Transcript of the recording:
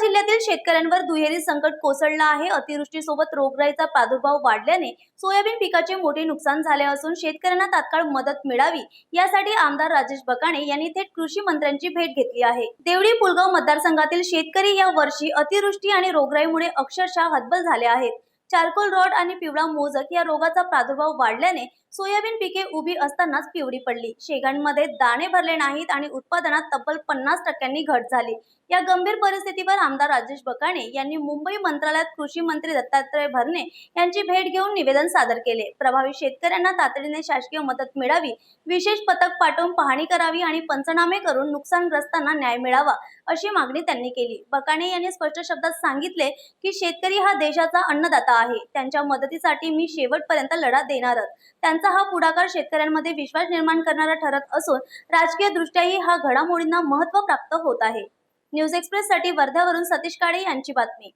जिल्ह्यातील शेतकऱ्यांवर दुहेरी संकट कोसळलं आहे. अतिवृष्टीसोबत रोगराईचा प्रादुर्भाव वाढल्याने सोयाबीन पिकाचे मोठे नुकसान झाले असून शेतकऱ्यांना तात्काळ मदत मिळावी यासाठी आमदार राजेश बकाणे यांनी थेट कृषी मंत्र्यांची भेट घेतली आहे. देवडी पुलगाव मतदारसंघातील शेतकरी या वर्षी अतिवृष्टी आणि रोगराईमुळे अक्षरशः हतबल झाले आहेत. चारकोल रॉड आणि पिवळा मोजक या रोगाचा प्रादुर्भाव वाढल्याने सोयाबीन पिके उभी असतानाच पिवळी पडली. शेगांमध्ये दाणे भरले नाहीत आणि उत्पादनात तब्बल पन्नास टक्क्यांनी घट झाली. या गंभीर परिस्थितीवर आमदार राजेश बकाणे यांनी मुंबई मंत्रालयात कृषी मंत्री दत्तात्रय भरणे यांची भेट घेऊन निवेदन सादर केले. प्रभावित शेतकऱ्यांना तातडीने शासकीय मदत मिळावी विशेष पथक पाठवून पाहणी करावी आणि पंचनामे करून नुकसानग्रस्तांना न्याय मिळावा अशी मागणी त्यांनी केली. बकाणे यांनी स्पष्ट शब्दात सांगितले की शेतकरी हा देशाचा अन्नदाता आहे. त्यांच्या मदतीसाठी मी शेवटपर्यंत लढा देणारच. त्यांचा हा पुढाकार शेतकऱ्यांमध्ये विश्वास निर्माण करणारा ठरत असून राजकीय दृष्ट्याही हा घडामोडींना महत्त्व प्राप्त होत आहे. न्यूज एक्सप्रेस साठी वर्ध्यावरून सतीश काळे यांची बातमी.